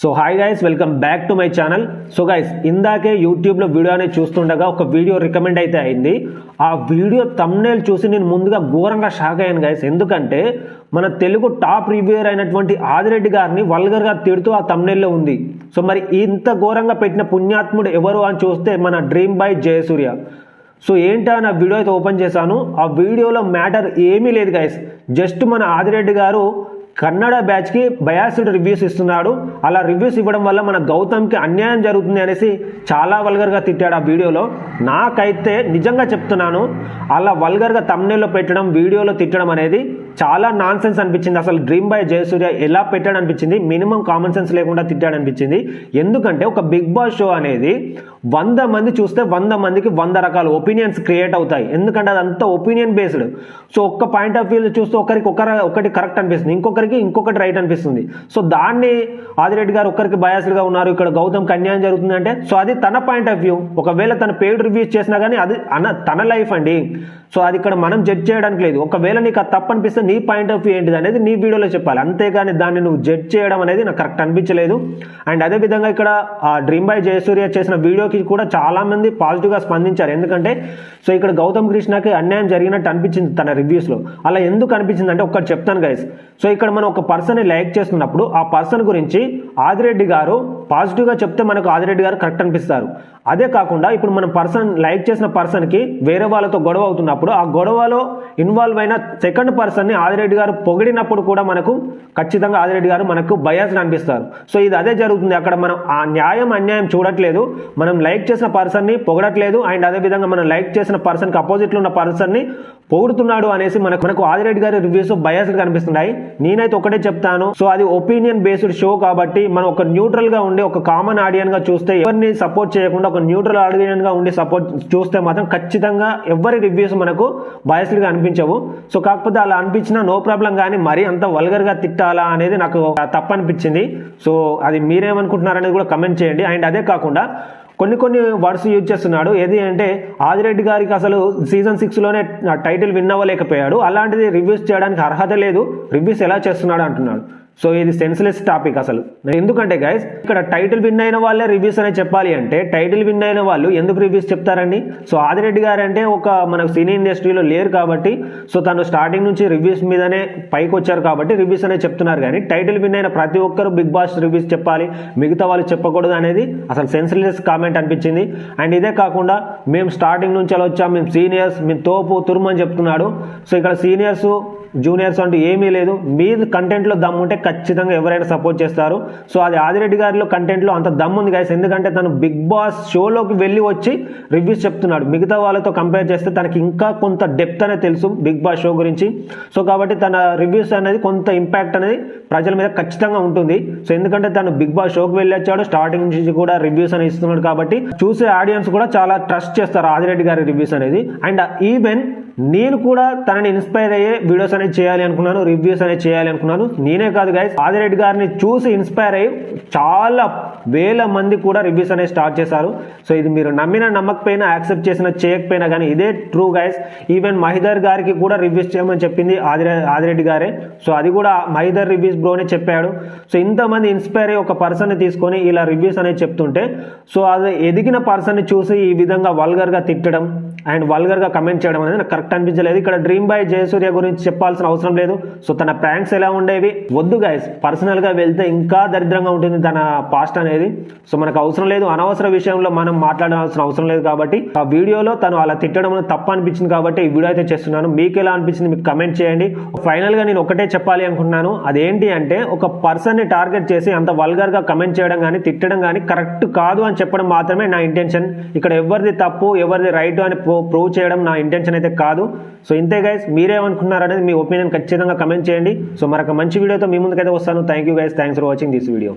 So hi guys welcome back to my channel so guys ఇందాకే యూట్యూబ్లో video అనేది చూస్తుండగా ఒక వీడియో రికమెండ్ అయితే అయింది. ఆ వీడియో తమ్నేల్ చూసి నేను ముందుగా ఘోరంగా షాక్ అయ్యాను గైస్ ఎందుకంటే మన తెలుగు టాప్ రివ్యూయర్ అయినటువంటి ఆదిరెడ్డి గారిని వల్గర్గా తిడుతూ ఆ తమ్నేల్లో ఉంది. సో మరి ఇంత ఘోరంగా పెట్టిన పుణ్యాత్ముడు ఎవరు అని చూస్తే మన డ్రీమ్ బాయ్ జయసూర్య. సో ఏంటా నా వీడియో అయితే ఓపెన్ చేశాను. ఆ వీడియోలో మ్యాటర్ ఏమీ లేదు గైస్ జస్ట్ మన ఆదిరెడ్డి గారు కన్నడ బ్యాచ్కి బయాసిడ్ రివ్యూస్ ఇస్తున్నాడు. అలా రివ్యూస్ ఇవ్వడం వల్ల మన గౌతమ్కి అన్యాయం జరుగుతుంది అనేసి చాలా వల్గర్గా తిట్టాడు ఆ వీడియోలో. నాకైతే నిజంగా చెప్తున్నాను. అలా వల్గర్గా తమ్నేల్లో పెట్టడం వీడియోలో తిట్టడం అనేది చాలా నాన్ సెన్స్ అనిపించింది. అసలు డ్రీమ్ బాయ్ జయసూర్య ఎలా పెట్టాడు అనిపించింది మినిమం కామన్ సెన్స్ లేకుండా తిట్టాడు అనిపించింది ఎందుకంటే ఒక బిగ్ బాస్ షో అనేది వంద మంది చూస్తే వంద మందికి వంద రకాల ఒపీనియన్స్ క్రియేట్ అవుతాయి. ఎందుకంటే అదంతా ఒపీనియన్ బేస్డ్ సో ఒక్క పాయింట్ ఆఫ్ వ్యూ చూస్తే ఒకరికి ఒకరి ఒకటి కరెక్ట్ అనిపిస్తుంది. ఇంకొకరికి ఇంకొకటి రైట్ అనిపిస్తుంది. సో దాన్ని ఆదిరెడ్డి గారు ఒక్కరికి బయాస్డ్గా ఉన్నారు. ఇక్కడ గౌతమ్కి అన్యాయం జరుగుతుందంటే సో అది తన పాయింట్ ఆఫ్ వ్యూ ఒకవేళ తన పెయిడ్ రివ్యూస్ చేసినా కానీ అది అన తన లైఫ్ అండి. సో అది ఇక్కడ మనం జడ్జ్ చేయడానికి లేదు. ఒకవేళ నీకు అది తప్పు అనిపిస్తే నీ పాయింట్ ఆఫ్ వ్యూ ఏంటిది అనేది నీ వీడియోలో చెప్పాలి. అంతేగాని దాన్ని నువ్వు జడ్జ్ చేయడం అనేది నాకు కరెక్ట్ అనిపించలేదు. అండ్ అదే విధంగా ఇక్కడ ఆ డ్రీమ్ బాయ్ జయసూర్య చేసిన వీడియోకి కూడా చాలామంది పాజిటివ్గా స్పందించారు. ఎందుకంటే సో ఇక్కడ గౌతమ్ కృష్ణకి అన్యాయం జరిగినట్టు అనిపించింది తన రివ్యూస్లో అలా ఎందుకు అనిపించింది అంటే ఒక్కటి చెప్తాను గైస్ సో ఇక్కడ మనం ఒక పర్సన్ని లైక్ చేస్తున్నప్పుడు ఆ పర్సన్ గురించి ఆదిరెడ్డి గారు పాజిటివ్గా చెప్తే మనకు ఆదిరెడ్డి గారు కరెక్ట్ అనిపిస్తారు. అదే కాకుండా ఇప్పుడు మనం పర్సన్ లైక్ చేసిన పర్సన్కి వేరే వాళ్ళతో గొడవ అవుతున్నప్పుడు ఆ గొడవలో ఇన్వాల్వ్ అయిన సెకండ్ పర్సన్ని ఆదిరెడ్డి గారు పొగిడినప్పుడు కూడా మనకు ఖచ్చితంగా ఆదిరెడ్డి గారు మనకు బయాస్డ్ అనిపిస్తారు. సో ఇది అదే జరుగుతుంది. అక్కడ మనం ఆ న్యాయం అన్యాయం చూడట్లేదు. మనం లైక్ చేసిన పర్సన్ని పొగడట్లేదు. అండ్ అదే విధంగా మనం లైక్ చేసిన పర్సన్కి అపోజిట్లో ఉన్న పర్సన్ని పొగుడుతున్నాడు అనేసి మనకు మనకు ఆదిరెడ్డి గారి రివ్యూస్ బయాస్ కనిపిస్తున్నాయి. నేనైతే ఒకటే చెప్తాను. సో అది ఒపీనియన్ బేస్డ్ షో కాబట్టి మనం ఒక న్యూట్రల్గా ఉండి ఒక కామన్ ఆడియన్గా చూస్తే ఎవరిని సపోర్ట్ చేయకుండా ఒక న్యూట్రల్ ఆడియన్గా ఉండి సపోర్ట్ చూస్తే మాత్రం ఖచ్చితంగా ఎవరి రివ్యూస్ మనకు బయాస్డ్గా అనిపించవు. సో కాకపోతే అలా అనిపించినా నో ప్రాబ్లం కానీ మరీ అంత వల్గర్గా తిట్టాలా అనేది నాకు తప్పు అనిపించింది సో అది మీరేమనుకుంటున్నారనేది కూడా కమెంట్ చేయండి. అండ్ అదే కాకుండా కొన్ని కొన్ని వర్డ్స్ యూజ్ చేస్తున్నాడు. ఏది అంటే ఆదిరెడ్డి గారికి అసలు సీజన్ సిక్స్లోనే టైటిల్ విన్ అవ్వలేకపోయాడు. అలాంటిది రివ్యూస్ చేయడానికి అర్హత లేదు. రివ్యూస్ ఎలా చేస్తున్నాడు అంటున్నాడు. సో ఇది సెన్స్లెస్ టాపిక్ అసలు. ఎందుకంటే గైస్ ఇక్కడ టైటిల్ విన్ అయిన వాళ్ళే రివ్యూస్ అనేది చెప్పాలి అంటే టైటిల్ విన్ అయిన వాళ్ళు ఎందుకు రివ్యూస్ చెప్తారండి? సో ఆదిరెడ్డి గారు అంటే ఒక మనకు సినీ ఇండస్ట్రీలో లేరు కాబట్టి సో తను స్టార్టింగ్ నుంచి రివ్యూస్ మీదనే పైకి వచ్చారు కాబట్టి రివ్యూస్ అనేది చెప్తున్నారు కానీ టైటిల్ విన్ అయిన ప్రతి ఒక్కరు బిగ్ బాస్ రివ్యూస్ చెప్పాలి మిగతా వాళ్ళు చెప్పకూడదు అనేది అసలు సెన్స్లెస్ కామెంట్ అనిపించింది. అండ్ ఇదే కాకుండా మేము స్టార్టింగ్ నుంచి అలా వచ్చాం మేము సీనియర్స్ మేము తోపు తురుమని చెప్తున్నాడు. సో ఇక్కడ సీనియర్స్ జూనియర్స్ అంటూ ఏమీ లేదు. మీ కంటెంట్లో దమ్ముంటే ఖచ్చితంగా ఎవరైనా సపోర్ట్ చేస్తారు. సో అది ఆదిరెడ్డి గారిలో కంటెంట్లో అంత దమ్ము ఉంది గైస్ ఎందుకంటే తను బిగ్ బాస్ షోలోకి వెళ్ళి వచ్చి రివ్యూస్ చెప్తున్నాడు. మిగతా వాళ్ళతో కంపేర్ చేస్తే తనకి ఇంకా కొంత డెప్త్ అనేది తెలుసు బిగ్ బాస్ షో గురించి. సో కాబట్టి తన రివ్యూస్ అనేది కొంత ఇంపాక్ట్ అనేది ప్రజల మీద ఖచ్చితంగా ఉంటుంది. సో ఎందుకంటే తను బిగ్ బాస్ షోకి వెళ్ళి వచ్చాడు. స్టార్టింగ్ నుంచి కూడా రివ్యూస్ అనేది ఇస్తున్నాడు కాబట్టి చూసే ఆడియన్స్ కూడా చాలా ట్రస్ట్ చేస్తారు ఆదిరెడ్డి గారి రివ్యూస్ అనేది. అండ్ ఈవెన్ నేను కూడా తనని ఇన్స్పైర్ అయ్యే వీడియోస్ అనేది చేయాలి అనుకున్నాను రివ్యూస్ అనేది చేయాలి అనుకున్నాను. నేనే కాదు గైస్ ఆదిరెడ్డి గారిని చూసి ఇన్స్పైర్ అయ్యి చాలా వేల మంది కూడా రివ్యూస్ అనేది స్టార్ట్ చేశారు. సో ఇది మీరు నమ్మిన నమ్మకపోయినా యాక్సెప్ట్ చేసిన చేయకపోయినా కానీ ఇదే ట్రూ గైస్ ఈవెన్ మహిదర్ గారికి కూడా రివ్యూస్ చేయమని చెప్పింది ఆదిరె ఆదిరెడ్డి గారే. సో అది కూడా మహిదర్ రివ్యూస్ బ్రోనే చెప్పాడు. సో ఇంతమంది ఇన్స్పైర్ అయ్యి ఒక పర్సన్ని తీసుకొని ఇలా రివ్యూస్ అనేది చెప్తుంటే సో అది ఎదిగిన పర్సన్ని చూసి ఈ విధంగా వల్గర్గా తిట్టడం అండ్ వల్గర్గా కమెంట్ చేయడం అనేది నాకు కరెక్ట్ అనిపించలేదు. ఇక్కడ డ్రీమ్ బాయ్ జయసూర్య గురించి చెప్పాల్సిన అవసరం లేదు. సో తన ప్రాంక్స్ ఎలా ఉండేవి? వద్దు గైస్ పర్సనల్గా వెళ్తే ఇంకా దరిద్రంగా ఉంటుంది తన పాస్ట్ అనేది. సో మనకు అవసరం లేదు. అనవసర విషయంలో మనం మాట్లాడాల్సిన అవసరం లేదు కాబట్టి ఆ వీడియోలో తను అలా తిట్టడం తప్ప తప్పు అనిపించింది కాబట్టి ఈ వీడియో అయితే చేస్తున్నాను. మీకు ఎలా అనిపించింది మీకు కమెంట్ చేయండి. ఫైనల్గా నేను ఒకటే చెప్పాలి అనుకుంటున్నాను. అదేంటి అంటే ఒక పర్సన్ని టార్గెట్ చేసి అంత వల్గర్గా కమెంట్ చేయడం కానీ తిట్టడం కానీ కరెక్ట్ కాదు అని చెప్పడం మాత్రమే నా ఇంటెన్షన్ ఇక్కడ ఎవరిది తప్పు ఎవరిది రైట్ అని ప్రూవ్ చేయడం నా ఇంటెన్షన్ అయితే కాదు. కాదు. సో ఇంతే గైస్ మీరేమనుకున్నారు అనేది మీ ఒపీనియన్ ఖచ్చితంగా కమెంట్ చేయండి. సో మరొక మంచి వీడియోతో మీ ముందుకైతే వస్తాను. Thank you guys thanks for watching this video